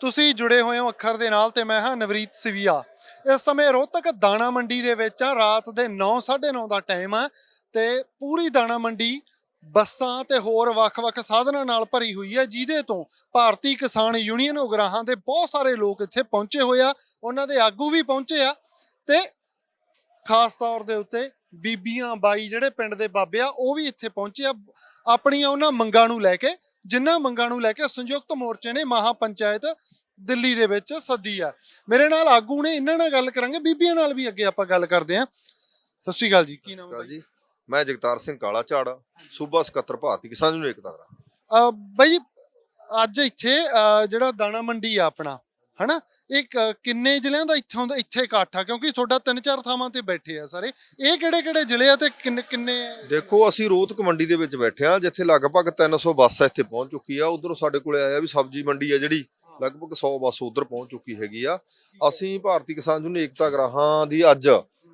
ਤੁਸੀਂ ਜੁੜੇ ਹੋਏ ਹੋ ਅੱਖਰ ਦੇ ਨਾਲ ਤੇ ਮੈਂ ਹਾਂ ਨਵਰੀਤ ਸਿਵੀਆ। ਇਸ ਸਮੇਂ ਰੋਹਤਕ ਦਾਣਾ ਮੰਡੀ ਦੇ ਵਿੱਚ ਆ ਰਾਤ ਦੇ 9:30 ਦਾ ਟਾਈਮ ਆ ਤੇ ਪੂਰੀ ਦਾਣਾ ਮੰਡੀ, ਬੱਸਾਂ ਤੇ ਹੋਰ ਵੱਖ-ਵੱਖ ਸਾਧਨਾਂ ਨਾਲ ਭਰੀ ਹੋਈ ਹੈ, ਜਿਹਦੇ ਤੋਂ ਭਾਰਤੀ ਕਿਸਾਨ ਯੂਨੀਅਨ ਉਗਰਾਹਾਂ ਦੇ ਬਹੁਤ ਸਾਰੇ ਲੋਕ ਇੱਥੇ ਪਹੁੰਚੇ ਹੋਏ ਆ, ਉਹਨਾਂ ਦੇ ਆਗੂ ਵੀ ਪਹੁੰਚੇ ਆ ਤੇ ਖਾਸ ਤੌਰ ਦੇ ਉੱਤੇ ਬੀਬੀਆਂ ਬਾਈ ਜਿਹੜੇ ਪਿੰਡ ਦੇ ਬਾਬੇ ਆ ਉਹ ਵੀ ਇੱਥੇ ਪਹੁੰਚੇ ਆ। ਆਪਣੀਆਂ ਉਹਨਾਂ ਮੰਗਾਂ ਨੂੰ ਲੈ ਕੇ ਜਿਨ੍ਹਾਂ ਮੰਗਾਂ ਨੂੰ ਲੈ ਕੇ ਸੰਯੁਕਤ ਮੋਰਚੇ ਨੇ ਮਹਾ ਪੰਚਾਇਤ ਦਿੱਲੀ ਦੇ ਵਿੱਚ ਸੱਦੀ ਆ। ਮੇਰੇ ਨਾਲ ਆਗੂ ਨੇ ਇਹਨਾਂ ਨਾਲ ਗੱਲ ਕਰਾਂਗੇ ਬੀਬੀਆਂ ਨਾਲ ਵੀ ਅੱਗੇ ਆਪਾਂ ਗੱਲ ਕਰਦੇ ਆ। ਸਤਿ ਸ਼੍ਰੀ ਅਕਾਲ ਜੀ ਕੀ ਨਾਮ ਹੈ ਜੀ। ਮੈਂ ਜਗਤਾਰ ਸਿੰਘ ਕਾਲਾ ਝਾੜ ਸੂਬਾ ਸਕੱਤਰ ਭਾਰਤੀ ਕਿਸਾਨ ਯੂਨੀਅਨ ਏਕਤਾ ਦਾ। ਬਾਈ ਅੱਜ ਇੱਥੇ ਜਿਹੜਾ ਦਾਣਾ ਮੰਡੀ ਆ ਆਪਣਾ ਹਨਾ? ਇਹ ਕਿੰਨੇ ਜ਼ਿਲ੍ਹਿਆਂ ਦਾ ਇੱਥੋਂ ਦਾ ਇੱਥੇ ਇਕੱਠ ਆ? ਕਿਉਂਕਿ ਤੁਹਾਡਾ ਤਿੰਨ ਚਾਰ ਥਾਵਾਂ ਤੇ ਬੈਠੇ ਆ ਸਾਰੇ। ਇਹ ਕਿਹੜੇ ਕਿਹੜੇ ਜ਼ਿਲ੍ਹੇ ਆ ਤੇ ਕਿੰਨੇ ਕਿੰਨੇ ਦੇਖੋ ਅਸੀਂ ਰੋਹਤਕ ਮੰਡੀ ਦੇ ਵਿੱਚ ਬੈਠੇ ਆ ਜਿੱਥੇ ਲਗਭਗ 300 ਬੱਸ ਇੱਥੇ ਪਹੁੰਚ ਚੁੱਕੀ ਆ। ਉਧਰੋਂ ਸਾਡੇ ਕੋਲੇ ਆਇਆ ਵੀ ਸਬਜ਼ੀ ਮੰਡੀ ਆ ਜਿਹੜੀ ਲਗਭਗ 100 ਬੱਸ ਉਧਰ ਪਹੁੰਚ ਚੁੱਕੀ ਹੈਗੀ ਆ। ਅਸੀਂ ਭਾਰਤੀ ਕਿਸਾਨ ਯੂਨੀਅਨ ਏਕਤਾ ਗਰਾਹਾਂ ਦੀ ਅੱਜ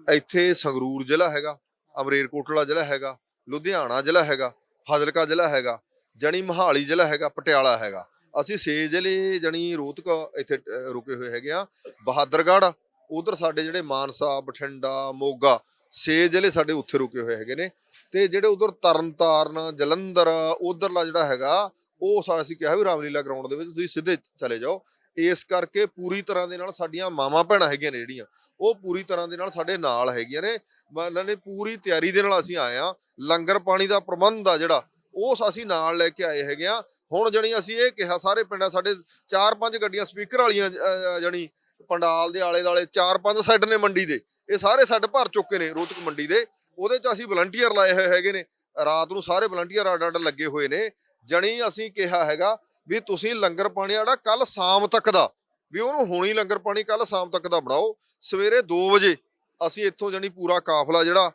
ਇੱਥੇ ਸੰਗਰੂਰ ਜ਼ਿਲ੍ਹਾ ਹੈਗਾ ਅਮਰੇਰਕੋਟਲਾ ਜ਼ਿਲ੍ਹਾ ਹੈਗਾ ਲੁਧਿਆਣਾ ਜ਼ਿਲ੍ਹਾ ਹੈਗਾ ਫਾਜ਼ਿਲਕਾ ਜ਼ਿਲ੍ਹਾ ਹੈਗਾ ਜਣੀ ਮਹਾਲੀ ਜ਼ਿਲ੍ਹਾ ਹੈਗਾ ਪਟਿਆਲਾ ਹੈਗਾ। ਅਸੀਂ ਛੇ ਜ਼ਿਲ੍ਹੇ ਜਣੀ ਰੋਹਤਕ, ਇੱਥੇ ਰੁਕੇ ਹੋਏ ਹੈਗੇ ਆ ਬਹਾਦਰਗੜ੍ਹ, ਉਧਰ ਸਾਡੇ ਜਿਹੜੇ ਮਾਨਸਾ, ਬਠਿੰਡਾ, ਮੋਗਾ, ਛੇ ਜ਼ਿਲ੍ਹੇ ਸਾਡੇ ਉੱਥੇ ਰੁਕੇ ਹੋਏ ਹੈਗੇ ਨੇ। ਤੇ ਜਿਹੜੇ ਉਧਰ ਤਰਨਤਾਰਨ, ਜਲੰਧਰ, ਉਧਰਲਾ ਜਿਹੜਾ ਹੈਗਾ, ਉਹ ਸਾ, ਅਸੀਂ ਕਿਹਾ ਵੀ ਰਾਮਲੀਲਾ ਗਰਾਊਂਡ ਦੇ ਵਿੱਚ ਤੁਸੀਂ ਸਿੱਧੇ ਚਲੇ ਜਾਓ। ਇਸ ਕਰਕੇ ਪੂਰੀ ਤਰ੍ਹਾਂ ਦੇ ਨਾਲ ਸਾਡੀਆਂ ਮਾਵਾਂ ਭੈਣਾਂ ਹੈਗੀਆਂ ਨੇ ਜਿਹੜੀਆਂ, ਉਹ ਪੂਰੀ ਤਰ੍ਹਾਂ ਦੇ ਨਾਲ ਸਾਡੇ ਨਾਲ ਹੈਗੀਆਂ ਨੇ। ਮਤਲਬ ਨੇ ਪੂਰੀ ਤਿਆਰੀ ਦੇ ਨਾਲ ਅਸੀਂ ਆਏ ਆ ਲੰਗਰ ਪਾਣੀ ਦਾ ਪ੍ਰਬੰਧ ਆ ਜਿਹੜਾ ਉਹ ਅਸੀਂ ਨਾਲ ਲੈ ਕੇ ਆਏ ਹੈਗੇ ਆ। ਹੁਣ ਜਣੀ ਅਸੀਂ ਇਹ ਕਿਹਾ ਸਾਰੇ ਪਿੰਡਾਂ ਸਾਡੇ ਚਾਰ ਪੰਜ ਗੱਡੀਆਂ ਸਪੀਕਰ ਵਾਲੀਆਂ ਅਹ, ਜਣੀ ਪੰਡਾਲ ਦੇ ਆਲੇ ਦਾਲੇ ਚਾਰ ਪੰਜ ਸੈੱਡ ਨੇ ਮੰਡੀ ਦੇ। ਇਹ ਸਾਰੇ ਸੈੱਡ ਭਰ ਚੁੱਕੇ ਨੇ ਰੋਹਤਕ ਮੰਡੀ ਦੇ। ਉਹਦੇ ਚ ਅਸੀਂ ਵਲੰਟੀਅਰ ਲਾਏ ਹੋਏ ਹੈਗੇ ਨੇ। ਰਾਤ ਨੂੰ ਸਾਰੇ ਵਲੰਟੀਅਰ ਅੱਡ ਅੱਡ ਲੱਗੇ ਹੋਏ ਨੇ। ਜਣੀ ਅਸੀਂ ਕਿਹਾ ਹੈਗਾ ਵੀ ਤੁਸੀਂ ਲੰਗਰ ਪਾਣੀ ਜਿਹੜਾ ਕੱਲ ਸ਼ਾਮ ਤੱਕ ਦਾ ਵੀ ਉਹਨੂੰ ਹੁਣੀ ਲੰਗਰ ਪਾਣੀ ਕੱਲ ਸ਼ਾਮ ਤੱਕ ਦਾ ਬਣਾਓ। ਸਵੇਰੇ 2 ਵਜੇ ਅਸੀਂ ਇੱਥੋਂ ਜਣੀ ਪੂਰਾ ਕਾਫਲਾ ਜਿਹੜਾ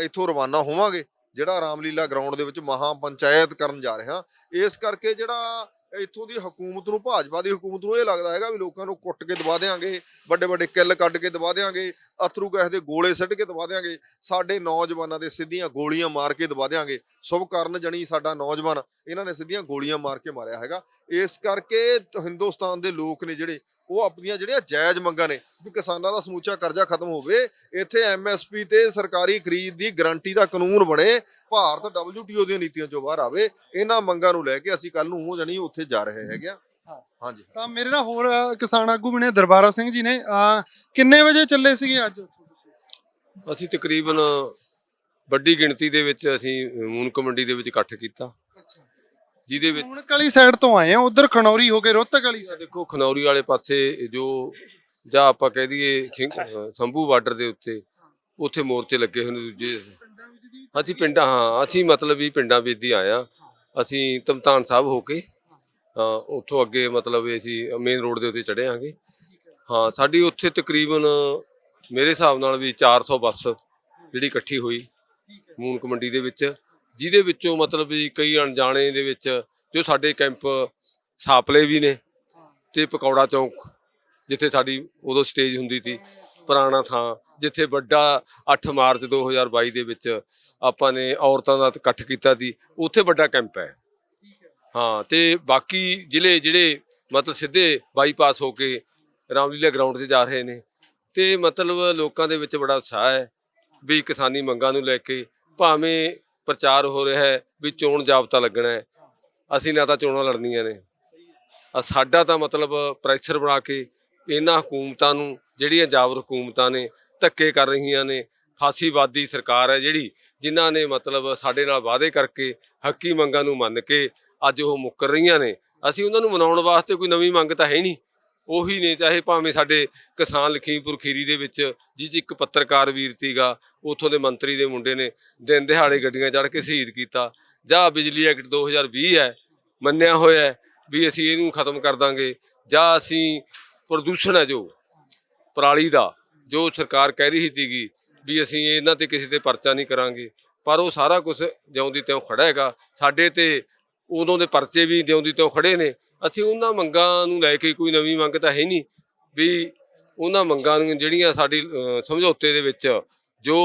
ਇੱਥੋਂ ਰਵਾਨਾ ਹੋਵਾਂਗੇ। ਜਿਹੜਾ ਰਾਮਲੀਲਾ ਗਰਾਊਂਡ ਦੇ ਵਿੱਚ ਮਹਾ ਪੰਚਾਇਤ ਕਰਨ ਜਾ ਰਹੇ। ਹਾਂ ਇਸ ਕਰਕੇ ਜਿਹੜਾ ਇੱਥੋਂ ਦੀ ਹਕੂਮਤ ਨੂੰ, ਭਾਜਪਾ ਦੀ ਹਕੂਮਤ ਨੂੰ ਇਹ ਲੱਗਦਾ ਹੈਗਾ ਵੀ ਲੋਕਾਂ ਨੂੰ ਕੁੱਟ ਕੇ ਦਬਾ ਦੇਾਂਗੇ ਵੱਡੇ ਵੱਡੇ ਕਿੱਲ ਕੱਢ ਕੇ ਦਬਾ ਦੇਾਂਗੇ ਅਥਰੂ ਗੈਸ ਦੇ ਗੋਲੇ ਸਿੱਟ ਕੇ ਦਬਾ ਦੇਾਂਗੇ ਸਾਡੇ ਨੌਜਵਾਨਾਂ ਦੇ ਸਿੱਧੀਆਂ ਗੋਲੀਆਂ ਮਾਰ ਕੇ ਦਬਾ ਦੇਾਂਗੇ ਸ਼ੁਭ ਕਰਨ ਜਣੀ ਸਾਡਾ ਨੌਜਵਾਨ, ਇਹਨਾਂ ਨੇ ਸਿੱਧੀਆਂ ਗੋਲੀਆਂ ਮਾਰ ਕੇ ਮਾਰਿਆ ਹੈਗਾ। ਇਸ ਕਰਕੇ ਹਿੰਦੁਸਤਾਨ ਦੇ ਲੋਕ ਨੇ ਜਿਹੜੇ ਉਹ ਆਪਣੀਆਂ ਜਿਹੜੀਆਂ ਜਾਇਜ਼ ਮੰਗਾਂ ਨੇ ਵੀ ਕਿਸਾਨਾਂ ਦਾ ਸਮੂਚਾ ਕਰਜ਼ਾ ਖਤਮ ਹੋਵੇ ਇੱਥੇ ਐਮਐਸਪੀ ਤੇ ਸਰਕਾਰੀ ਖਰੀਦ ਦੀ ਗਾਰੰਟੀ ਦਾ ਕਾਨੂੰਨ ਬਣੇ ਭਾਰਤ WTO ਦੀਆਂ ਨੀਤੀਆਂ ਚੋਂ ਬਾਹਰ ਆਵੇ ਇਹਨਾਂ ਮੰਗਾਂ ਨੂੰ ਲੈ ਕੇ ਅਸੀਂ ਕੱਲ ਨੂੰ ਉਹ ਜਣੀ ਉੱਥੇ ਜਾ ਰਹੇ ਹੈਗੇ ਆ। ਹਾਂ। ਹਾਂਜੀ। ਤਾਂ ਮੇਰੇ ਨਾਲ ਹੋਰ ਕਿਸਾਨ ਆਗੂ ਵੀ ਨੇ ਦਰਬਾਰਾ ਸਿੰਘ ਜੀ ਨੇ। ਕਿੰਨੇ ਵਜੇ ਚੱਲੇ ਸੀਗੇ ਅੱਜ? ਅਸੀਂ ਤਕਰੀਬਨ ਵੱਡੀ ਗਿਣਤੀ ਦੇ ਵਿੱਚ ਅਸੀਂ ਮੂਨਕ ਮੰਡੀ ਦੇ ਵਿੱਚ ਇਕੱਠ ਕੀਤਾ। ਜਿਹਦੇ ਵਿੱਚ ਹੁਣ ਕਲੀ ਸਾਈਡ ਤੋਂ ਆਏ ਆ ਉਧਰ ਖਨੌਰੀ ਹੋ ਕੇ ਰੋਹਤਕ ਵਾਲੀ side। ਦੇਖੋ ਖਨੌਰੀ ਵਾਲੇ ਪਾਸੇ ਜੋ ਜਾਂ ਆਪਾਂ ਕਹਿ ਦਈਏ ਸਿੰਘ ਸੰਭੂ ਬਾਰਡਰ ਦੇ ਉੱਤੇ ਉੱਥੇ ਮੋਰਚੇ ਲੱਗੇ ਹੋਏ ਨੇ ਦੂਜੇ। ਅਸੀਂ ਪਿੰਡਾਂ ਹਾਂ ਅਸੀਂ ਮਤਲਬ ਵੀ ਪਿੰਡਾਂ ਵਿੱਚ ਦੀ ਆਏ ਆ। ਅਸੀਂ ਤਮਤਾਨ ਸਾਹਿਬ ਹੋ ਕੇ ਹਾਂ ਉੱਥੋਂ ਅੱਗੇ ਮਤਲਬ ਵੀ ਅਸੀਂ ਮੇਨ ਰੋਡ ਦੇ ਉੱਤੇ ਚੜ੍ਹੇ ਆਂਗੇ। ਹਾਂ ਸਾਡੀ ਉੱਥੇ ਤਕਰੀਬਨ ਮੇਰੇ ਹਿਸਾਬ ਨਾਲ ਵੀ 400 ਬੱਸ ਜਿਹੜੀ ਇਕੱਠੀ ਹੋਈ ਮੂਨਕ ਮੰਡੀ ਦੇ ਵਿੱਚ। ਜਿਹਦੇ ਵਿੱਚੋਂ ਮਤਲਬ ਵੀ ਕਈ ਅਣਜਾਣੇ ਦੇ ਵਿੱਚ ਜੋ ਸਾਡੇ ਕੈਂਪ ਸਾਪਲੇ ਵੀ ਨੇ ਤੇ ਪਕੌੜਾ ਚੌਂਕ, ਜਿੱਥੇ ਸਾਡੀ ਉਦੋਂ ਸਟੇਜ ਹੁੰਦੀ ਸੀ, ਪੁਰਾਣਾ ਥਾਂ, ਜਿੱਥੇ ਵੱਡਾ 8 ਮਾਰਚ 2022 ਦੇ ਵਿੱਚ ਆਪਾਂ ਨੇ ਔਰਤਾਂ ਦਾ ਇਕੱਠ ਕੀਤਾ ਸੀ, ਉੱਥੇ ਵੱਡਾ ਕੈਂਪ ਹੈ। ਹਾਂ, ਤੇ ਬਾਕੀ ਜ਼ਿਲ੍ਹੇ ਜਿਹੜੇ ਮਤਲਬ ਸਿੱਧੇ ਬਾਈਪਾਸ ਹੋ ਕੇ ਰਾਮਲੀਲਾ ਗਰਾਊਂਡ 'ਤੇ ਜਾ ਰਹੇ ਨੇ, ਤੇ ਮਤਲਬ ਲੋਕਾਂ ਦੇ ਵਿੱਚ ਬੜਾ ਉਤਸ਼ਾਹ ਹੈ ਵੀ ਕਿਸਾਨੀ ਮੰਗਾਂ ਨੂੰ ਲੈ ਕੇ ਭਾਵੇਂ ਪ੍ਰਚਾਰ ਹੋ ਰਿਹਾ ਹੈ ਵੀ ਚੋਣ ਜਾਬਤਾ ਲੱਗਣਾ ਹੈ। ਅਸੀਂ ਨਾ ਤਾਂ ਚੋਣਾਂ ਲੜਨੀਆਂ ਨੇ। ਸਾਡਾ ਤਾਂ ਮਤਲਬ ਪ੍ਰੈਸ਼ਰ ਬਣਾ ਕੇ ਇਹਨਾਂ ਹਕੂਮਤਾਂ ਨੂੰ, ਜਿਹੜੀਆਂ ਜਾਬਰ ਹਕੂਮਤਾਂ ਨੇ, ਧੱਕੇ ਕਰ ਰਹੀਆਂ ਨੇ। ਫਾਸੀਵਾਦੀ ਸਰਕਾਰ ਹੈ ਜਿਹੜੀ, ਜਿਨ੍ਹਾਂ ਨੇ ਮਤਲਬ ਸਾਡੇ ਨਾਲ ਵਾਅਦੇ ਕਰਕੇ ਹੱਕੀ ਮੰਗਾਂ ਨੂੰ ਮੰਨ ਕੇ ਅੱਜ ਉਹ ਮੁੱਕਰ ਰਹੀਆਂ ਨੇ। ਅਸੀਂ ਉਹਨਾਂ ਨੂੰ ਮਨਾਉਣ ਵਾਸਤੇ ਕੋਈ ਨਵੀਂ ਮੰਗ ਤਾਂ ਹੈ ਨਹੀਂ। ਉਹੀ ਨੇ, ਚਾਹੇ ਭਾਵੇਂ ਸਾਡੇ ਕਿਸਾਨ ਲਖੀਮਪੁਰ ਖੀਰੀ ਦੇ ਵਿੱਚ ਜਿਹ 'ਚ ਇੱਕ ਪੱਤਰਕਾਰ ਵੀਰ ਤੀਗਾ, ਉਥੋਂ ਦੇ ਮੰਤਰੀ ਦੇ ਮੁੰਡੇ ਨੇ ਦਿਨ ਦਿਹਾੜੇ ਗੱਡੀਆਂ ਚੜ੍ਹ ਕੇ ਸ਼ਹੀਦ ਕੀਤਾ। ਜਾਂ ਬਿਜਲੀ ਐਕਟ 2020 ਹੈ, ਮੰਨਿਆ ਹੋਇਆ ਹੈ ਵੀ ਅਸੀਂ ਇਹਨੂੰ ਖਤਮ ਕਰ ਦਾਂਗੇ, ਜਾਂ ਅਸੀਂ ਪ੍ਰਦੂਸ਼ਣ ਹੈ ਜੋ, ਪਰਾਲੀ ਦਾ, ਜੋ ਸਰਕਾਰ ਕਹਿ ਰਹੀ ਸੀਗੀ ਵੀ ਅਸੀਂ ਇਹਨਾਂ ਤੇ ਕਿਸੇ ਤੇ ਪਰਚਾ ਨਹੀਂ ਕਰਾਂਗੇ। ਪਰ ਉਹ ਸਾਰਾ ਕੁਝ ਜਿਉਂਦੀ ਤਿਉਂ ਖੜਾ ਹੈਗਾ। ਸਾਡੇ ਤੇ ਉਦੋਂ ਦੇ ਪਰਚੇ ਵੀ ਜਿਉਂਦੀ ਤਿਉਂ ਖੜੇ ਨੇ। ਅਸੀਂ ਉਹਨਾਂ ਮੰਗਾਂ ਨੂੰ ਲੈ ਕੇ ਕੋਈ ਨਵੀਂ ਮੰਗ ਤਾਂ ਹੈ ਨਹੀਂ ਵੀ ਉਹਨਾਂ ਮੰਗਾਂ ਨੂੰ ਜਿਹੜੀਆਂ ਸਾਡੀ ਸਮਝੌਤੇ ਦੇ ਵਿੱਚ ਜੋ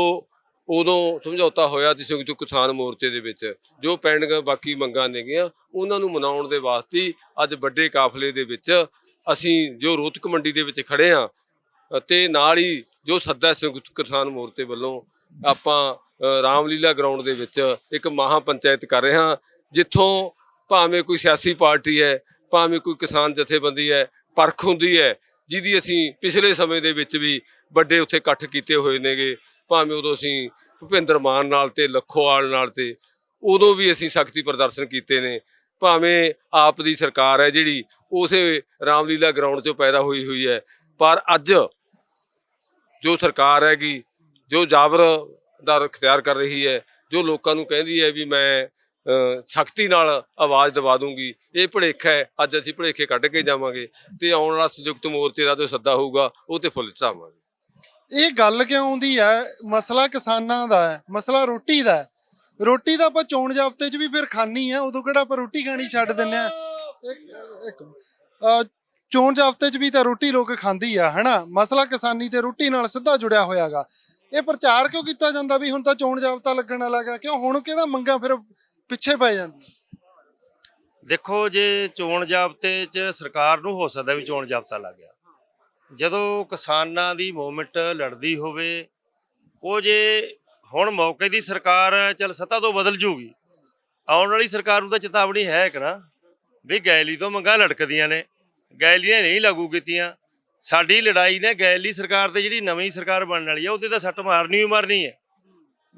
ਉਦੋਂ ਸਮਝੌਤਾ ਹੋਇਆ ਸੀ ਸੰਯੁਕਤ ਕਿਸਾਨ ਮੋਰਚੇ ਦੇ ਵਿੱਚ, ਜੋ ਪੈਂਡਿੰਗ ਬਾਕੀ ਮੰਗਾਂ ਨੇਗੀਆਂ ਉਹਨਾਂ ਨੂੰ ਮਨਾਉਣ ਦੇ ਵਾਸਤੇ ਅੱਜ ਵੱਡੇ ਕਾਫਲੇ ਦੇ ਵਿੱਚ ਅਸੀਂ ਜੋ ਰੋਤਕ ਮੰਡੀ ਦੇ ਵਿੱਚ ਖੜੇ ਆ ਤੇ ਨਾਲ ਹੀ ਜੋ ਸੱਦਾ ਸੰਯੁਕਤ ਕਿਸਾਨ ਮੋਰਚੇ ਵੱਲੋਂ ਆਪਾਂ ਰਾਮਲੀਲਾ ਗਰਾਊਂਡ ਦੇ ਵਿੱਚ ਇੱਕ ਮਹਾ ਪੰਚਾਇਤ ਕਰ ਰਹੇ ਹਾਂ, ਜਿੱਥੋਂ ਭਾਵੇਂ ਕੋਈ ਸਿਆਸੀ ਪਾਰਟੀ ਹੈ ਭਾਵੇਂ ਕੋਈ ਕਿਸਾਨ ਜਥੇਬੰਦੀ ਹੈ, ਪਰਖ ਹੁੰਦੀ ਹੈ, ਜਿਹਦੀ ਅਸੀਂ ਪਿਛਲੇ ਸਮੇਂ ਦੇ ਵਿੱਚ ਵੀ ਵੱਡੇ ਉੱਥੇ ਇਕੱਠ ਕੀਤੇ ਹੋਏ ਨੇਗੇ, ਭਾਵੇਂ ਉਦੋਂ ਅਸੀਂ ਭੁਪਿੰਦਰ ਮਾਨ ਨਾਲ ਤੇ ਲੱਖੋਵਾਲ ਨਾਲ ਤੇ ਉਦੋਂ ਵੀ ਅਸੀਂ ਸ਼ਕਤੀ ਪ੍ਰਦਰਸ਼ਨ ਕੀਤੇ ਨੇ, ਭਾਵੇਂ ਆਪ ਦੀ ਸਰਕਾਰ ਹੈ ਜਿਹੜੀ ਉਸੇ ਰਾਮਲੀਲਾ ਗਰਾਊਂਡ 'ਚੋਂ ਪੈਦਾ ਹੋਈ ਹੋਈ ਹੈ, ਪਰ ਅੱਜ ਜੋ ਸਰਕਾਰ ਹੈਗੀ, ਜੋ ਜਾਬਰ ਦਾ ਅਖਤਿਆਰ ਕਰ ਰਹੀ ਹੈ, ਜੋ ਲੋਕਾਂ ਨੂੰ ਕਹਿੰਦੀ ਹੈ ਵੀ ਮੈਂ ਸਖਤੀ ਨਾਲ ਆਵਾਜ਼ ਦਵਾ ਦੂੰਗੀ। ਇਹ ਭੁਲੇਖਾ ਹੈ, ਅੱਜ ਅਸੀਂ ਭੁਲੇਖੇ ਕੱਢ ਕੇ ਜਾਵਾਂਗੇ ਤੇ ਆਉਣ ਵਾਲਾ ਸੰਯੁਕਤ ਮੋਰਚੇ ਦਾ ਜੋ ਸੱਦਾ ਹੋਊਗਾ, ਉਹ ਤੇ ਫੁੱਲ ਚੜਾਵਾਂਗੇ ਇਹ ਗੱਲ ਕਿਉਂ ਆਉਂਦੀ ਹੈ? ਮਸਲਾ ਕਿਸਾਨਾਂ ਦਾ ਹੈ, ਮਸਲਾ ਰੋਟੀ ਦਾ ਹੈ। ਰੋਟੀ ਤਾਂ ਆਪਾਂ ਚੋਣ ਜਾਬਤੇ 'ਚ ਵੀ ਫਿਰ ਖਾਣੀ ਆ ਉਦੋਂ ਕਿਹੜਾ ਆਪਾਂ ਰੋਟੀ ਖਾਣੀ ਛੱਡ ਦਿੰਨੇ ਆ ਇੱਕ- ਚੋਣ ਜਾਬਤੇ 'ਚ ਵੀ ਤਾਂ ਰੋਟੀ ਲੋਕ ਖਾਂਦੀ ਆ, ਹਨਾ? ਮਸਲਾ ਕਿਸਾਨੀ ਤੇ ਰੋਟੀ ਨਾਲ ਸਿੱਧਾ ਜੁੜਿਆ ਹੋਇਆਗਾ। ਇਹ ਪ੍ਰਚਾਰ ਕਿਉਂ ਕੀਤਾ ਜਾਂਦਾ ਵੀ ਹੁਣ ਤਾਂ ਚੋਣ ਜਾਬਤਾ ਲੱਗਣ ਵਾਲਾ ਕਿਉਂ ਹੁਣ ਕਿਹੜਾ ਮੰਗਾ ਫਿਰ ਪਿੱਛੇ ਪੈ ਜਾਂਦੀ ਦੇਖੋ ਜੇ ਚੋਣ ਜਾਬਤੇ 'ਚ ਸਰਕਾਰ ਨੂੰ ਹੋ ਸਕਦਾ ਵੀ ਚੋਣ ਜਾਬਤਾ ਲੱਗ ਗਿਆ। ਜਦੋਂ ਕਿਸਾਨਾਂ ਦੀ ਮੂਵਮੈਂਟ ਲੜਦੀ ਹੋਵੇ, ਉਹ ਜੇ ਹੁਣ ਮੌਕੇ ਦੀ ਸਰਕਾਰ ਚਲ ਸੱਤਾ ਤੋਂ ਬਦਲ ਜੂਗੀ, ਆਉਣ ਵਾਲੀ ਸਰਕਾਰ ਨੂੰ ਤਾਂ ਚੇਤਾਵਨੀ ਹੈ ਕਿ ਨਾ, ਵੀ ਗੈਲੀ ਤੋਂ ਮੰਗਾ ਲੜਕਦੀਆਂ ਨੇ, ਗੈਲੀਆਂ ਨਹੀਂ ਲਾਗੂ ਕੀਤੀਆਂ। ਸਾਡੀ ਲੜਾਈ ਨੇ ਗੈਲੀ ਸਰਕਾਰ ਤੇ ਜਿਹੜੀ ਨਵੀਂ ਸਰਕਾਰ ਬਣਨ ਵਾਲੀ ਹੈ ਉਹਦੇ ਤਾਂ ਸੱਟ ਮਾਰਨੀ ਹੀ ਮਾਰਨੀ ਹੈ।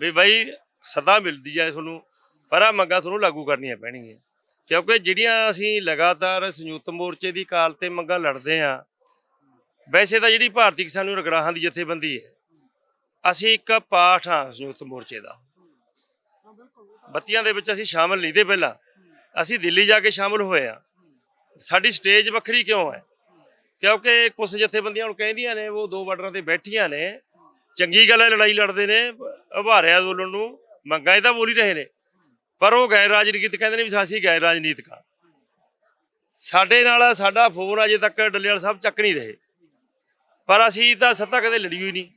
ਵੀ ਬਾਈ ਸਦਾ ਮਿਲਦੀ ਹੈ ਤੁਹਾਨੂੰ ਪਰ ਆ ਮੰਗਾਂ ਤੁਹਾਨੂੰ ਲਾਗੂ ਕਰਨੀਆਂ ਪੈਣਗੀਆਂ। ਕਿਉਂਕਿ ਜਿਹੜੀਆਂ ਅਸੀਂ ਲਗਾਤਾਰ ਸੰਯੁਕਤ ਮੋਰਚੇ ਦੀ ਕਾਲ ਤੇ ਮੰਗਾਂ ਲੜਦੇ ਆ ਵੈਸੇ ਤਾਂ ਜਿਹੜੀ ਭਾਰਤੀ ਕਿਸਾਨ ਨੂੰ ਰਗਰਾਹਾਂ ਦੀ ਜਥੇਬੰਦੀ ਹੈ, ਅਸੀਂ ਇੱਕ ਪਾਠ ਆ ਸੰਯੁਕਤ ਮੋਰਚੇ ਦਾ। ਬੱਤੀਆਂ ਦੇ ਵਿੱਚ ਅਸੀਂ ਸ਼ਾਮਲ ਨਹੀਂ ਤੇ ਪਹਿਲਾਂ। ਅਸੀਂ ਦਿੱਲੀ ਜਾ ਕੇ ਸ਼ਾਮਲ ਹੋਏ ਆ ਸਾਡੀ ਸਟੇਜ ਵੱਖਰੀ ਕਿਉਂ ਹੈ? ਕਿਉਂਕਿ ਕੁਝ ਜਥੇਬੰਦੀਆਂ ਹੁਣ ਕਹਿੰਦੀਆਂ ਨੇ, ਉਹ ਦੋ ਬਾਰਡਰਾਂ ਤੇ ਬੈਠੀਆਂ ਨੇ, ਚੰਗੀ ਗੱਲ ਹੈ ਲੜਾਈ ਲੜਦੇ ਨੇ ਉਭਾਰਿਆ ਅੰਦੋਲਨ ਨੂੰ, ਮੰਗਾਂ ਇਹ ਤਾਂ ਬੋਲ ਹੀ ਰਹੇ ਨੇ। ਪਰ ਉਹ ਗੈਰ ਰਾਜਨੀਤਿਕ ਕਹਿੰਦੇ ਨੇ ਵੀ ਅਸੀਂ ਗੈਰ ਰਾਜਨੀਤਿਕ ਆ। ਸਾਡੇ ਨਾਲ ਸਾਡਾ ਫੋਨ ਅਜੇ ਤੱਕ ਡੱਲੇਵਾਲ ਸਾਹਿਬ ਚੱਕ ਨਹੀਂ ਰਹੇ। ਪਰ ਅਸੀਂ ਤਾਂ ਸੱਤਾ ਕਦੇ ਲੜੀ ਹੋਈ ਨਹੀਂ।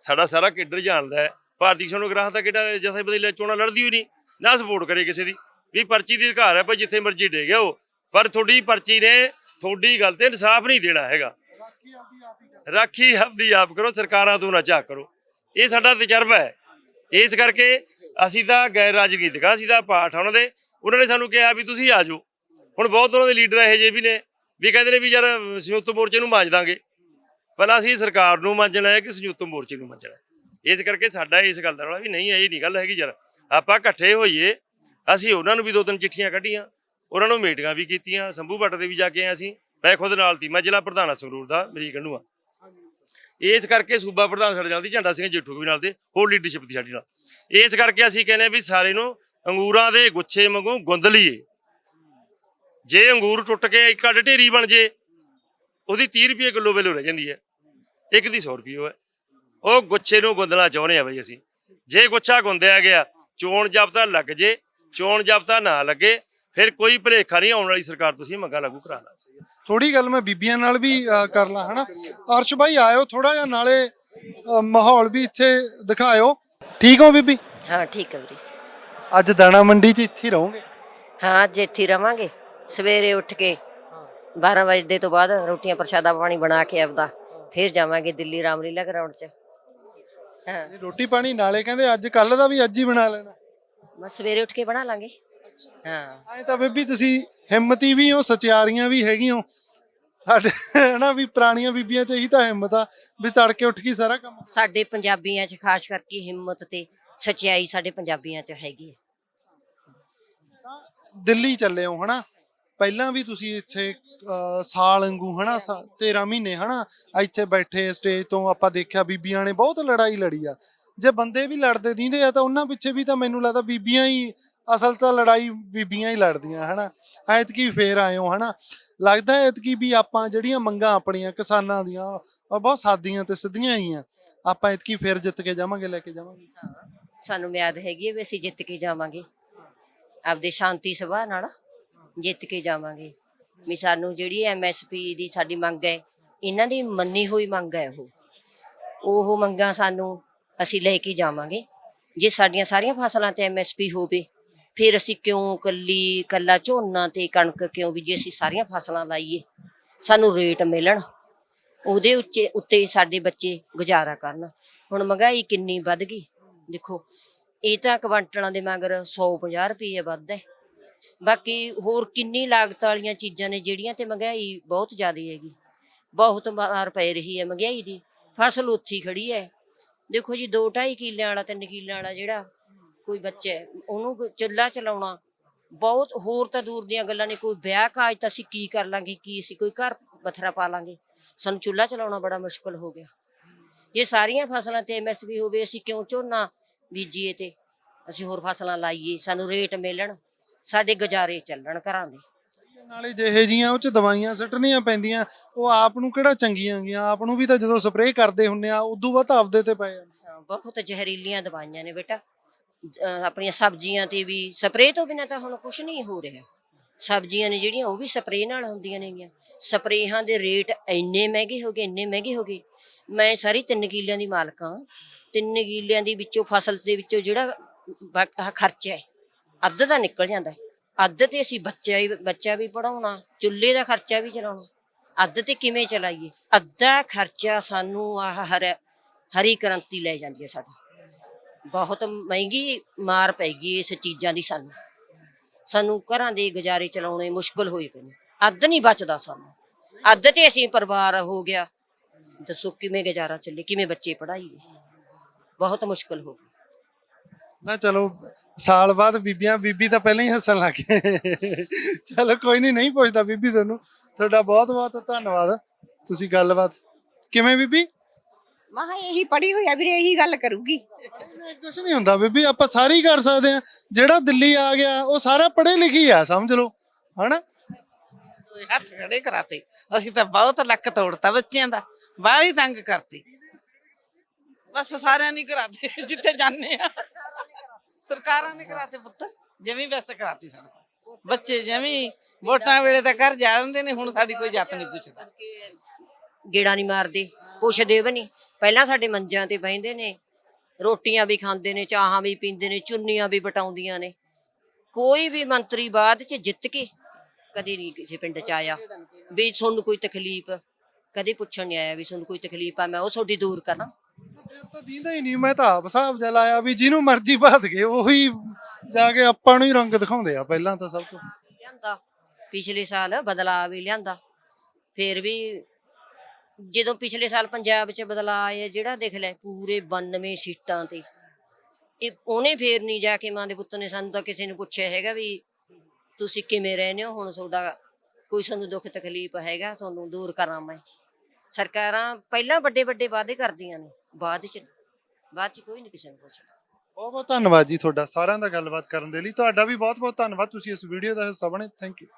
ਸਾਡਾ ਸਾਰਾ ਕਿੱਡਰ ਜਾਣਦਾ ਭਾਰਤੀ ਕਿਸਾਨ ਗ੍ਰਾਹ ਤਾਂ ਕਿਹੜਾ ਜਥੇਬੰਦੀ ਲੈ ਚੋਣਾਂ ਲੜਦੀ ਹੋਈ ਨਹੀਂ। ਨਾ ਸਪੋਰਟ ਕਰੇ ਕਿਸੇ ਦੀ। ਵੀ ਪਰਚੀ ਦੀ ਅਧਿਕਾਰ ਹੈ ਭਾਈ, ਜਿੱਥੇ ਮਰਜ਼ੀ ਡੇ ਗਿਆ ਉਹ ਪਰ ਤੁਹਾਡੀ ਪਰਚੀ ਨੇ ਤੁਹਾਡੀ ਗੱਲ ਤੇ ਇਨਸਾਫ ਨਹੀਂ ਦੇਣਾ ਹੈਗਾ। ਰਾਖੀ ਆਪਦੀ ਆਪ ਕਰੋ, ਸਰਕਾਰਾਂ ਤੋਂ ਨਾ ਚਾਹ ਕਰੋ। ਇਹ ਸਾਡਾ ਤਜਰਬਾ ਹੈ। ਇਸ ਕਰਕੇ ਅਸੀਂ ਤਾਂ ਗੈਰ ਰਾਜਨੀਤਿਕ ਆ ਅਸੀਂ ਤਾਂ ਪਾਠ ਆ ਉਹਨਾਂ ਦੇ। ਉਹਨਾਂ ਨੇ ਸਾਨੂੰ ਕਿਹਾ ਵੀ ਤੁਸੀਂ ਆ ਜਾਓ। ਹੁਣ ਬਹੁਤ ਉਹਨਾਂ ਦੇ ਲੀਡਰ ਇਹੋ ਜਿਹੇ ਵੀ ਨੇ, ਵੀ ਕਹਿੰਦੇ ਨੇ ਵੀ ਯਾਰ, ਸੰਯੁਕਤ ਮੋਰਚੇ ਨੂੰ ਮਾਂਜ ਦਾਂਗੇ। ਪਹਿਲਾਂ ਅਸੀਂ ਸਰਕਾਰ ਨੂੰ ਮੰਨਣਾ ਹੈ ਕਿ ਸੰਯੁਕਤ ਮੋਰਚੇ ਨੂੰ ਮੰਨਣਾ ਇਸ ਕਰਕੇ ਸਾਡਾ ਇਸ ਗੱਲ ਦਾ ਰੌਲਾ ਵੀ ਨਹੀਂ ਇਹ ਨਹੀਂ ਗੱਲ ਹੈਗੀ ਯਾਰ। ਆਪਾਂ ਇਕੱਠੇ ਹੋਈਏ, ਅਸੀਂ ਉਹਨਾਂ ਨੂੰ ਵੀ ਦੋ ਤਿੰਨ ਚਿੱਠੀਆਂ ਕੱਢੀਆਂ, ਉਹਨਾਂ ਨੂੰ ਮੀਟਿੰਗਾਂ ਵੀ ਕੀਤੀਆਂ, ਸੰਭੂ ਭੱਟ ਦੇ ਵੀ ਜਾ ਕੇ ਆਏ ਅਸੀਂ। ਮੈਂ ਖੁਦ ਨਾਲ ਸੀ, ਮੈਂ ਜ਼ਿਲ੍ਹਾ ਪ੍ਰਧਾਨ ਆ ਸੰਗਰੂਰ ਦਾ, ਮਰੀਕ ਗੰਨੂ ਆ ਇਸ ਕਰਕੇ ਸੂਬਾ ਪ੍ਰਧਾਨ ਸਾਡੇ ਨਾਲ ਦੀ ਝੰਡਾ ਸਿੰਘ ਜੇਠੂ ਵੀ ਨਾਲ ਦੇ ਹੋਰ ਲੀਡਰਸ਼ਿਪ ਦੀ ਸਾਡੀ ਨਾਲ। ਇਸ ਕਰਕੇ ਅਸੀਂ ਕਹਿੰਦੇ ਵੀ ਸਾਰੇ ਨੂੰ ਅੰਗੂਰਾਂ ਦੇ ਗੁੱਛੇ ਵਾਂਗੂ ਗੁੰਦ ਲਈਏ। ਜੇ ਅੰਗੂਰ ਟੁੱਟ ਕੇ ਇੱਕ ਅੱਡ ਢੇਰੀ ਬਣ ਜੇ, ਉਹਦੀ 30 ਰੁਪਏ ਕਿਲੋ ਵੈਲਿਊ ਰਹਿ ਜਾਂਦੀ ਹੈ। ਇੱਕ ਦੀ 100 ਰੁਪਏ ਹੈ। ਉਹ ਗੁੱਛੇ ਨੂੰ ਗੁੰਦਣਾ ਚਾਹੁੰਦੇ ਆ ਬਈ ਅਸੀਂ। ਜੇ ਗੁੱਛਾ ਗੁੰਦਿਆ ਗਿਆ, ਚੋਣ ਜਾਬਤਾ ਲੱਗ ਜੇ, ਚੋਣ ਜਾਬਤਾ ਨਾ ਲੱਗੇ, ਫਿਰ ਕੋਈ ਭਲੇਖਾ ਨਹੀਂ ਆਉਣ ਵਾਲੀ ਸਰਕਾਰ ਤੁਸੀਂ ਮੰਗਾ ਲਾਗੂ ਕਰਾ ਲਾ। ਥੋੜੀ ਗੱਲ ਮੈਂ ਬੀਬੀਆਂ ਨਾਲ ਵੀ ਅ, ਕਰ ਲਾਂ ਹਨਾ? ਅਰਸ਼ ਭਾਈ ਆਇਓ ਥੋੜਾ ਜਿਹਾ ਨਾਲੇ ਅ, ਮਾਹੌਲ ਵੀ ਇੱਥੇ ਦਿਖਾਇਓ। ਠੀਕ ਹੋ ਬੀਬੀ? ਹਾਂ ਠੀਕ ਹੈ ਵੀਰੇ। ਅੱਜ ਦਾਣਾ ਮੰਡੀ 'ਚ ਇੱਥੇ ਹੀ ਰਹੋਗੇ? ਹਾਂ ਅੱਜ ਇੱਥੇ ਹੀ ਰਵਾਂਗੇ। ਸਵੇਰੇ ਉੱਠ ਕੇ 12 ਵਜੇ ਦੇ ਤੋਂ ਬਾਅਦ ਰੋਟੀਆਂ ਪ੍ਰਸ਼ਾਦਾ ਪਾਣੀ ਬਣਾ ਕੇ ਆਪਦਾ ਫਿਰ ਜਾਵਾਂਗੇ ਦਿੱਲੀ ਰਾਮਲੀਲਾ ਗਰਾਊਂਡ 'ਚ। ਹਾਂ। ਰੋਟੀ ਪਾਣੀ ਨਾਲੇ ਕਹਿੰਦੇ ਅੱਜ ਕੱਲ ਦਾ ਵੀ ਅੱਜ ਹੀ ਬਣਾ ਲੈਣਾ। ਬਸ ਸਵੇਰੇ ਉੱਠ ਕੇ ਬਣਾ ਲਾਂਗੇ। ਹਾਂ। ਐਂ ਤਾਂ ਬੀਬੀ ਤੁਸੀਂ ਹਿੰਮਤੀ ਵੀ ਹੋ ਸਚਿਆਰੀਆਂ ਵੀ ਹੈਗੀਆਂ ਹੋ। ਸਾਡੇ ਹਨਾ ਵੀ ਪੁਰਾਣੀਆਂ ਬੀਬੀਆਂ 'ਚ ਇਹੀ ਤਾਂ ਹਿੰਮਤ ਆ ਵੀ ਤੜਕੇ ਉੱਠ ਕੇ ਸਾਰਾ ਕੰਮ ਸਾਡੇ ਪੰਜਾਬੀਆਂ 'ਚ ਖਾਸ ਕਰਕੇ ਹਿੰਮਤ ਤੇ ਸਚਾਈ ਸਾਡੇ ਪੰਜਾਬੀਆਂ 'ਚ ਹੈਗੀ ਹੈ। ਦਿੱਲੀ ਚੱਲੇ ਹੋ ਹਨਾ। ਪਹਿਲਾਂ ਵੀ ਤੁਸੀਂ ਇੱਥੇ ਅਹ, ਸਾਲ ਵਾਂਗੂ ਹਨਾ ਸਾ- 13 ਮਹੀਨੇ ਹਨਾ ਇੱਥੇ ਬੈਠੇ ਸਟੇਜ ਤੋਂ ਆਪਾਂ ਦੇਖਿਆ ਬੀਬੀਆਂ ਨੇ ਬਹੁਤ ਲੜਾਈ ਲੜੀ ਆ। ਜੇ ਬੰਦੇ ਵੀ ਲੜਦੇ ਦਿੰਦੇ ਆ ਤਾਂ ਉਹਨਾਂ ਪਿੱਛੇ ਵੀ ਤਾਂ ਮੈਨੂੰ ਲੱਗਦਾ ਬੀਬੀਆਂ ਹੀ ਅਸਲ ਤਾਂ ਲੜਾਈ ਬੀਬੀਆਂ ਹੀ ਲੜਦੀਆਂ, ਹਨਾ? ਐਤਕੀ ਫੇਰ ਆਏ ਹਨਾ? ਲੱਗਦਾ ਐਤਕੀ ਵੀ ਆਪਾਂ ਜਿਹੜੀਆਂ ਮੰਗਾਂ ਆਪਣੀਆਂ ਕਿਸਾਨਾਂ ਦੀਆਂ, ਉਹ ਬਹੁਤ ਸਾਦੀਆਂ ਤੇ ਸਿੱਧੀਆਂ ਹੀ ਆ। ਆਪਾਂ ਐਤਕੀ ਫੇਰ ਜਿੱਤ ਕੇ ਜਾਵਾਂਗੇ, ਲੈ ਕੇ ਜਾਵਾਂਗੇ। ਸਾਨੂੰ ਮਿਆਦ ਹੈਗੀ ਹੈ ਵੀ ਅਸੀਂ ਜਿੱਤ ਕੇ ਜਾਵਾਂਗੇ। ਆਪਦੇ ਸ਼ਾਂਤੀ ਸੁਭਾਅ ਨਾਲ ਜਿੱਤ ਕੇ ਜਾਵਾਂਗੇ। ਵੀ ਸਾਨੂੰ ਜਿਹੜੀ ਐਮਐਸਪੀ ਦੀ ਸਾਡੀ ਮੰਗ ਹੈ, ਇਹਨਾਂ ਦੀ ਮੰਨੀ ਹੋਈ ਮੰਗ ਹੈ ਉਹ। ਉਹ ਮੰਗਾਂ ਸਾਨੂੰ ਅਸੀਂ ਲੈ ਕੇ ਜਾਵਾਂਗੇ। ਜੇ ਸਾਡੀਆਂ ਸਾਰੀਆਂ ਫਸਲਾਂ ਤੇ ਐਮਐਸਪੀ ਹੋਵੇ ਫਿਰ ਅਸੀਂ ਕਿਉਂ ਕੱਲੀ, ਕੱਲਾ ਝੋਨਾ ਤੇ ਕਣਕ ਕਿਉਂ ਵੀ ਜੇ ਅਸੀਂ ਸਾਰੀਆਂ ਫਸਲਾਂ ਲਾਈਏ? ਸਾਨੂੰ ਰੇਟ ਮਿਲਣ, ਉਹਦੇ ਉੱਚੇ, ਉੱਤੇ ਸਾਡੇ ਬੱਚੇ ਗੁਜ਼ਾਰਾ ਕਰਨ। ਹੁਣ ਮਹਿੰਗਾਈ ਕਿੰਨੀ ਵੱਧ ਗਈ? ਦੇਖੋ, ਇਹ ਤਾਂ ਕੁਆਂਟਲਾਂ ਦੇ ਮਗਰ 150 ਰੁਪਏ ਵੱਧ ਹੈ। ਬਾਕੀ ਹੋਰ ਕਿੰਨੀ ਲਾਗਤ ਵਾਲੀਆਂ ਚੀਜ਼ਾਂ ਨੇ ਜਿਹੜੀਆਂ ਤੇ ਮਹਿੰਗਾਈ ਬਹੁਤ ਜ਼ਿਆਦਾ ਹੈਗੀ। ਬਹੁਤ ਮਾਰ ਪੈ ਰਹੀ ਹੈ ਮਹਿੰਗਾਈ ਦੀ। ਫਸਲ ਉੱਥੀ ਖੜੀ ਹੈ। ਦੇਖੋ ਜੀ 2 2.5 ਕਿੱਲਿਆਂ ਵਾਲਾ 3 ਕਿੱਲਿਆਂ ਵਾਲਾ ਜਿਹੜਾ ਕੋਈ ਬੱਚਾ ਹੈ, ਉਹਨੂੰ ਚੁੱਲ੍ਹਾ ਚਲਾਉਣਾ। ਬਹੁਤ ਹੋਰ ਤਾਂ ਦੂਰ ਦੀਆਂ ਗੱਲਾਂ ਨੇ ਕੋਈ ਵਿਆਹ ਕਾਜ ਤਾਂ ਅਸੀਂ ਕੀ ਕਰ ਲਾਂਗੇ ਕੀ ਅਸੀਂ ਕੋਈ ਘਰ ਬਥਰਾ ਪਾ ਲਾਂਗੇ। ਸਾਨੂੰ ਚੁੱਲ੍ਹਾ ਚਲਾਉਣਾ ਬੜਾ ਮੁਸ਼ਕਲ ਹੋ ਗਿਆ। ਇਹ ਸਾਰੀਆਂ ਫਸਲਾਂ ਤੇ ਐਮਐਸਪੀ ਹੋਵੇ ਅਸੀਂ ਕਿਉਂ ਝੋਨਾ ਬੀਜੀਏ ਤੇ? ਅਸੀਂ ਹੋਰ ਫਸਲਾਂ ਲਾਈਏ ਸਾਨੂੰ ਰੇਟ ਮਿਲਣ ਸਾਡੇ ਗੁਜ਼ਾਰੇ ਚੱਲਣ ਘਰਾਂ ਦੇ। ਨਾਲੇ ਜਿਹੇ ਜੀਆਂ ਉਹ ਚ ਦਵਾਈਆਂ ਸੱਟਣੀਆਂ ਪੈਂਦੀਆਂ ਉਹ ਆਪ ਨੂੰ ਕਿਹੜਾ ਚੰਗੀਆਂ ਗੀਆਂ ਆਪ ਨੂੰ ਵੀ ਤਾਂ ਜਦੋਂ ਸਪਰੇਅ ਕਰਦੇ ਹੁੰਨੇ ਆ ਉਦੋਂ ਬਾਅਦ ਤਾਂ ਆਪਦੇ ਤੇ ਪਏ ਜਾਂਦੇ। ਹਾਂ, ਬਹੁਤ ਜ਼ਹਿਰੀਲੀਆਂ ਦਵਾਈਆਂ ਨੇ ਬੇਟਾ। ਅਹ ਆਪਣੀਆਂ ਸਬਜ਼ੀਆਂ ਤੇ ਵੀ ਸਪਰੇਅ ਤੋਂ ਬਿਨਾਂ ਤਾਂ ਹੁਣ ਕੁਝ ਨਹੀਂ ਹੋ ਰਿਹਾ। ਸਬਜ਼ੀਆਂ ਨੇ ਜਿਹੜੀਆਂ ਉਹ ਵੀ ਸਪਰੇਅ ਨਾਲ ਹੁੰਦੀਆਂ ਨੇਗੀਆਂ। ਸਪਰੇਹਾਂ ਦੇ ਰੇਟ ਇੰਨੇ ਮਹਿੰਗੇ ਹੋ ਗਏ, ਇੰਨੇ ਮਹਿੰਗੇ ਹੋ ਗਏ। ਮੈਂ ਸਾਰੀ ਤਿੰਨ ਕਿੱਲਿਆਂ ਦੀ ਮਾਲਕ ਹਾਂ। ਤਿੰਨ ਕਿੱਲਿਆਂ ਦੀ ਵਿੱਚੋਂ ਫਸਲ ਦੇ ਵਿੱਚੋਂ ਜਿਹੜਾ ਬਾ- ਆਹ ਖਰਚਾ ਹੈ, ਅੱਧ ਦਾ ਨਿਕਲ ਜਾਂਦਾ ਹੈ। ਅੱਧ ਤੇ ਅਸੀਂ ਬੱਚਾ ਹੀ ਬੱਚਾ ਵੀ ਪੜਾਉਣਾ ਚੁੱਲ੍ਹੇ ਦਾ ਖਰਚਾ ਵੀ ਚਲਾਉਣਾ। ਅੱਧ ਤੇ ਕਿਵੇਂ ਚਲਾਈਏ? ਅੱਧਾ ਖਰਚਾ ਸਾਨੂੰ ਆਹ ਹਰ, ਹਰੀ ਕ੍ਰਾਂਤੀ ਲੈ ਜਾਂਦੀ ਹੈ ਸਾਡਾ। ਬਹੁਤ ਮਹਿੰਗੀ ਮਾਰ ਪੈ ਇਸ ਚੀਜ਼ਾਂ ਦੀ ਸਾਨੂੰ। ਸਾਨੂੰ ਘਰਾਂ ਦੇ ਗੁਜ਼ਾਰੇ ਚਲਾਉਣੇ ਮੁਸ਼ਕਲ ਹੋਏ ਪਏ ਨੇ। ਅੱਧ ਨਹੀਂ ਬਚਦਾ ਸਾਨੂੰ। ਅੱਧ ਤੇ ਅਸੀਂ ਪਰਿਵਾਰ ਹੋ ਗਿਆ। ਦੱਸੋ ਕਿਵੇਂ ਗੁਜ਼ਾਰਾ ਚੱਲੇ, ਕਿਵੇਂ ਬੱਚੇ ਪੜਾਈਏ ਬਹੁਤ ਮੁਸ਼ਕਲ ਹੋ ਗਈ। ਨਾ ਚਲੋ, ਸਾਲ ਬਾਅਦ ਬੀਬੀਆਂ, ਬੀਬੀ ਤਾਂ ਪਹਿਲਾਂ ਹੀ ਹੱਸਣ ਲੱਗ ਗਏ। ਚਲੋ ਕੋਈ ਨਹੀਂ ਨਹੀਂ ਪੁੱਛਦਾ ਬੀਬੀ ਤੁਹਾਨੂੰ। ਤੁਹਾਡਾ ਬਹੁਤ ਬਹੁਤ ਧੰਨਵਾਦ। ਤੁਸੀਂ ਗੱਲਬਾਤ। ਕਿਵੇਂ ਬੀਬੀ? ਮਹਾ ਇਹੀ ਪੜੀ ਹੋਈ ਆ ਵੀਰੇ ਇਹੀ ਗੱਲ ਕਰੂਗੀ। ਕੁਝ ਨਹੀਂ ਹੁੰਦਾ ਬੀਬੀ ਆਪਾਂ ਸਾਰੇ ਹੀ ਕਰ ਸਕਦੇ ਆ ਜਿਹੜਾ ਦਿੱਲੀ ਆ ਗਿਆ ਉਹ ਸਾਰਾ ਪੜ੍ਹੇ ਲਿਖੀ ਆ ਸਮਝ ਲਓ ਹਨਾ? ਦੋਏ ਹੱਥ ਖੜੇ ਕਰਾਤੇ। ਅਸੀਂ ਤਾਂ ਬਹੁਤ ਲੱਕ ਤੋੜਤਾ ਬੱਚਿਆਂ ਦਾ ਬਾਹਲੀ ਤੰਗ ਕਰਤੀ। ਬਸ ਸਾਰਿਆਂ ਨੇ ਕਰਾਤੇ ਜਿੱਥੇ ਜਾਂਦੇ ਆ। ਸਰਕਾਰਾਂ ਨੇ ਕਰਾਤੇ ਪੁੱਤ ਜਮੀ ਬਸ ਕਰਾਤੀ ਸਾਡੇ ਤਾਂ। ਬੱਚੇ ਜਮੀ ਵੋਟਾਂ ਵੇਲੇ ਤਾਂ ਘਰ ਜਾ ਦਿੰਦੇ ਨੇ ਹੁਣ ਸਾਡੀ ਕੋਈ ਜਾਤ ਨਹੀਂ ਪੁੱਛਦਾ। ਗੇੜਾ ਨਹੀਂ ਮਾਰਦੇ ਪੁੱਛਦੇ ਵੀ ਨਹੀਂ ਪਹਿਲਾਂ ਸਾਡੇ ਮੰਜਾਂ ਤੇ ਬਹਿੰਦੇ ਨੇ ਰੋਟੀਆਂ ਵੀ ਖਾਂਦੇ ਨੇ ਚਾਹਾਂ ਵੀ ਪੀਂਦੇ ਨੇ ਚੁੰਨੀਆਂ ਵੀ ਬਟਾਉਂਦੀਆਂ ਨੇ। ਕੋਈ ਵੀ ਮੰਤਰੀ ਬਾਅਦ ਚ ਜਿੱਤ ਕੇ ਕਦੇ ਨਹੀਂ ਕਿਸੇ ਪਿੰਡ ਚ ਆਇਆ ਵੀ ਤੁਹਾਨੂੰ ਕੋਈ ਤਕਲੀਫ ਕਦੇ ਪੁੱਛਣ ਨਹੀਂ ਆਇਆ ਵੀ ਤੁਹਾਨੂੰ ਕੋਈ ਤਕਲੀਫ ਆ ਮੈਂ ਉਹ ਤੁਹਾਡੀ ਦੂਰ ਕਰਾਂ। ਫਿਰ ਤਾਂ ਦੀਂਦਾ ਹੀ ਨਹੀਂ ਮੈਂ ਤਾਂ ਆਪ ਹਿਸਾਬ ਜਿਹਾ ਲਾਇਆ ਵੀ ਜਿਹਨੂੰ ਮਰਜ਼ੀ ਬਾਤ ਗਏ ਉਹੀ ਜਾ ਕੇ ਆਪਾਂ ਨੂੰ ਹੀ ਰੰਗ ਦਿਖਾਉਂਦੇ ਆ ਪਹਿਲਾਂ ਤਾਂ ਸਭ ਤੋਂ। ਲਿਆਂਦਾ ਪਿਛਲੇ ਸਾਲ ਬਦਲਾਅ ਵੀ ਲਿਆਂਦਾ ਫਿਰ ਵੀ ਜਦੋਂ ਪਿਛਲੇ ਸਾਲ ਪੰਜਾਬ 'ਚ ਬਦਲਾਅ ਆਇਆ, ਜਿਹੜਾ ਦੇਖ ਲੈ, ਪੂਰੇ 92 ਸੀਟਾਂ ਤੇ। ਇਹ ਉਹਨੇ ਫੇਰ ਨਹੀਂ ਜਾ ਕੇ ਮਾਂ ਦੇ ਪੁੱਤ ਨੇ ਸਾਨੂੰ ਤਾਂ ਕਿਸੇ ਨੂੰ ਪੁੱਛਿਆ ਹੈਗਾ ਵੀ ਤੁਸੀਂ ਕਿਵੇਂ ਰਹਿੰਦੇ ਹੋ? ਹੁਣ ਤੁਹਾਡਾ ਕੋਈ ਤੁਹਾਨੂੰ ਦੁੱਖ ਤਕਲੀਫ ਹੈਗਾ? ਤੁਹਾਨੂੰ ਦੂਰ ਕਰਾਂ ਮੈਂ। ਸਰਕਾਰਾਂ ਪਹਿਲਾਂ ਵੱਡੇ ਵੱਡੇ ਵਾਅਦੇ ਕਰਦੀਆਂ ਨੇ, ਬਾਅਦ 'ਚ ਬਾਅਦ 'ਚ ਕੋਈ ਨਹੀਂ ਕਿਸੇ ਨੂੰ ਪੁੱਛਦਾ। ਬਹੁਤ ਬਹੁਤ ਧੰਨਵਾਦ ਜੀ ਤੁਹਾਡਾ ਸਾਰਿਆਂ ਦਾ ਗੱਲਬਾਤ ਕਰਨ ਦੇ ਲਈ। ਤੁਹਾਡਾ ਵੀ ਬਹੁਤ ਬਹੁਤ ਧੰਨਵਾਦ। ਤੁਸੀਂ ਇਸ ਵੀਡੀਓ ਦਾ ਹਿੱਸਾ ਬਣੇ। Thank you